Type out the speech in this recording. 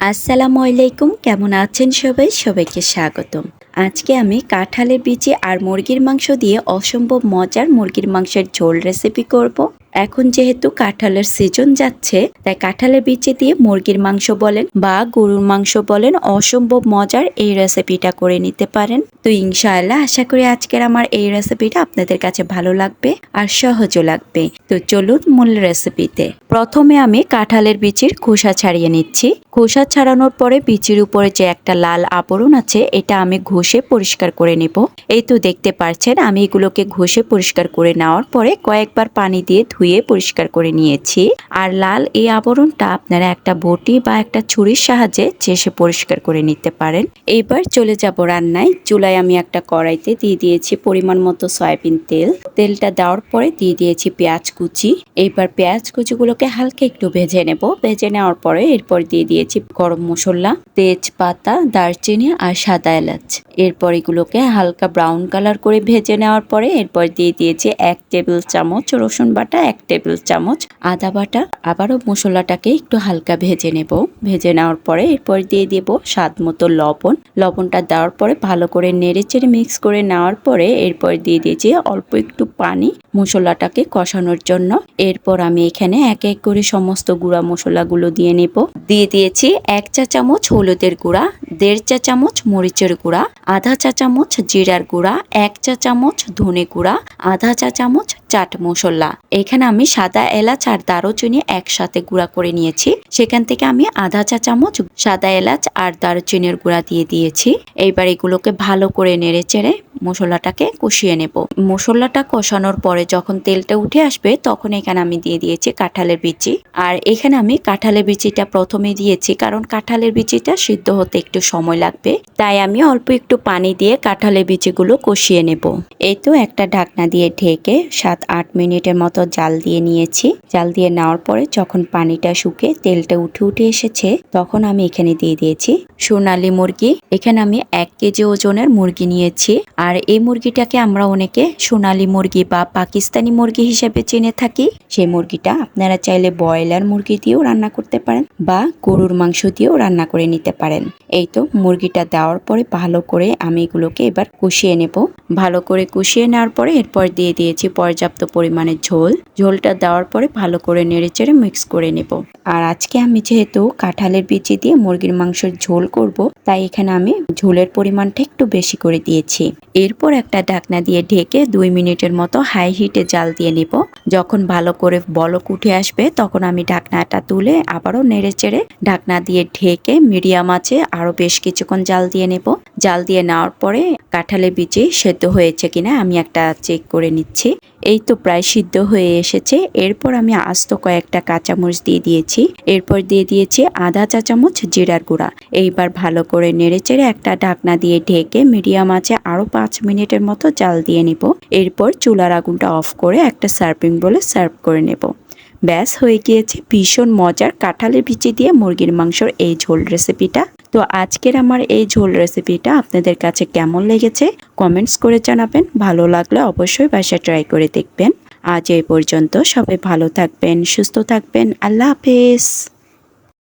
আসসালামু আলাইকুম, কেমন আছেন সবাই সবাইকে স্বাগতম আজকে আমি কাঁঠালের বীজে আর মুরগির মাংস দিয়ে অসম্ভব মজার মুরগির মাংসের ঝোল রেসিপি করব। এখন যেহেতু কাঁঠালের সিজন যাচ্ছে, তাই কাঁঠালের বিচি দিয়ে মুরগির মাংস বলেন বা গরুর মাংস বলেন অসম্ভব মজার এই রেসিপিটা করে নিতে পারেন। তো ইনশাআল্লাহ আশা করি আজকের আমার এই রেসিপিটা আপনাদের কাছে ভালো লাগবে আর সহজও লাগবে। তো চলুন মূল রেসিপিতে প্রথমে আমি কাঁঠালের বিচির খোসা ছাড়িয়ে নিচ্ছি। খোসা ছাড়ানোর পরে বিচির উপরে যে একটা লাল আবরণ আছে, এটা আমি ঘষে পরিষ্কার করে নেব। এই তো দেখতে পাচ্ছেন আমি এগুলোকে ঘষে পরিষ্কার করে নেওয়ার পরে কয়েকবার পানি দিয়ে ধুয়ে পরিষ্কার করে নিয়েছি। আর লাল এই আবরণটা আপনারা একটা বটি বা একটা ছুরির সাহায্যে চেষে পরিষ্কার করে নিতে পারেন। এইবার চলে যাব রান্নায়। চুলায় আমি একটা কড়াইতে দিয়ে দিয়েছি পরিমাণ মতো সয়াবিন তেল। তেলটা দেওয়ার পরে দিয়ে দিয়েছি পেঁয়াজ কুচি। এইবার পেঁয়াজ কুচিগুলোকে হালকা একটু ভেজে নেব। ভেজে নেওয়ার পরে এরপর দিয়ে দিয়েছি গরম মশলা, তেজপাতা, দারচিনি আর সাদা এলাচ। এরপর এগুলোকে হালকা ব্রাউন কালার করে ভেজে নেওয়ার পরে এরপর দিয়ে দিয়েছি এক টেবিল চামচ রসুন বাটা এক টেবিল চামচ আদা বাটা, আবারও মশলাটাকে একটু হালকা ভেজে নেব। ভেজে নেওয়ার পরে এরপর দিয়ে দেব স্বাদ মতো লবণ। লবণটা দেওয়ার পরে ভালো করে নেড়ে চেড়ে মিক্স করে নেওয়ার পরে এরপর দিয়ে দিয়েছি অল্প একটু পানি মশলাটাকে কষানোর জন্য। এরপর আমি এখানে এক এক করে সমস্ত গুঁড়া মশলাগুলো দিয়ে নেব। দিয়ে দিয়েছি এক চা চামচ হলুদের গুঁড়া, দেড় চা চামচ মরিচের গুঁড়া, আধা চা চামচ জিরার গুঁড়া, এক চা চামচ ধনে গুঁড়া, আধা চা চামচ চাট মশলা। এখানে আমি সাদা এলাচ আর দারুচিনি একসাথে গুঁড়া করে নিয়েছি। সেখান থেকে আমি আধা চা চামচ সাদা এলাচ আর দারুচিনির গুঁড়া দিয়ে দিয়েছি। এইবার এগুলোকে ভালো করে নেড়ে চেড়ে মশলাটাকে কষিয়ে নেব। মশলাটা কষানোর পরে যখন তেলটা উঠে আসবে, তখন এখানে আমি দিয়ে দিয়েছি কাঁঠালের বিচি। আর এখানে আমি কাঁঠালের বিচিটা প্রথমে দিয়েছি, কারণ কাঁঠালের বিচিটা সিদ্ধ হতে একটু সময় লাগবে। তাই আমি অল্প একটু পানি দিয়ে কাঁঠালের বিচিগুলো কষিয়ে নেব। এই তো একটা ঢাকনা দিয়ে ঢেকে সাত আট মিনিটের মতো জাল দিয়ে নিয়েছি। জাল দিয়ে নেওয়ার পরে যখন পানিটা শুকে তেলটা উঠে উঠে এসেছে, তখন আমি এখানে দিয়ে দিয়েছি সোনালি মুরগি। এখানে আমি এক কেজি ওজনের মুরগি নিয়েছি। আর এই মুরগিটাকে আমরা অনেকে সোনালি মুরগি বা পাকিস্তানি মুরগি হিসেবে চিনে থাকি। সেই মুরগিটা আপনারা চাইলে ব্রয়লার মুরগি দিয়েও রান্না করতে পারেন বা গরুর মাংস দিয়েও রান্না করে নিতে পারেন। এই তো মুরগিটা দেওয়ার পরে ভালো করে আমি এগুলোকে এবার কষিয়ে নেব। ভালো করে কষিয়ে নেওয়ার পরে এরপর দিয়ে দিয়েছি পর্যাপ্ত পরিমাণে ঝোল। ঝোলটা দেওয়ার পরে ভালো করে নেড়েচেড়ে মিক্স করে নেব। আর আজকে আমি যেহেতু কাঁঠালের বিচি দিয়ে মুরগির মাংসের ঝোল করব, তাই এখানে আমি ঝোলের পরিমাণটা একটু বেশি করে দিয়েছি। এরপর একটা ঢাকনা দিয়ে ঢেকে দুই মিনিটের মতো হাই হিটে জাল দিয়ে নেব। যখন ভালো করে বলক উঠে আসবে, তখন আমি ঢাকনাটা তুলে আবারও নেড়ে চেড়ে ঢাকনা দিয়ে ঢেকে মিডিয়াম আছে আরও বেশ কিছুক্ষণ জাল দিয়ে নেব। জাল দিয়ে নেওয়ার পরে কাঁঠালের বিচি সেদ্ধ হয়েছে কিনা আমি একটা চেক করে নিচ্ছি। এই তো প্রায় সিদ্ধ হয়ে এসেছে। এরপর আমি আস্ত কয়েকটা কাঁচামরিচ দিয়ে দিয়েছি। এরপর দিয়ে দিয়েছি আধা চা চামচ জিরার গুঁড়া। এইবার ভালো করে নেড়েচেড়ে একটা ঢাকনা দিয়ে ঢেকে মিডিয়াম আছে আরও পাঁচ মিনিটের মতো জাল দিয়ে নিব। এরপর চুলার আগুনটা অফ করে একটা সার্ভিং বলে সার্ভ করে নেব। ব্যাস, হয়ে গিয়েছে ভীষণ মজার কাঁঠালের বিচি দিয়ে মুরগির মাংসর এই ঝোল রেসিপিটা। তো আজকের আমার এই ঝোল রেসিপিটা আপনাদের কাছে কেমন লেগেছে কমেন্টস করে জানাবেন। ভালো লাগলে অবশ্যই বাসা ট্রাই করে দেখবেন। আজ এই পর্যন্ত সবাই ভালো থাকবেন, সুস্থ থাকবেন। আল্লাহ হাফেজ।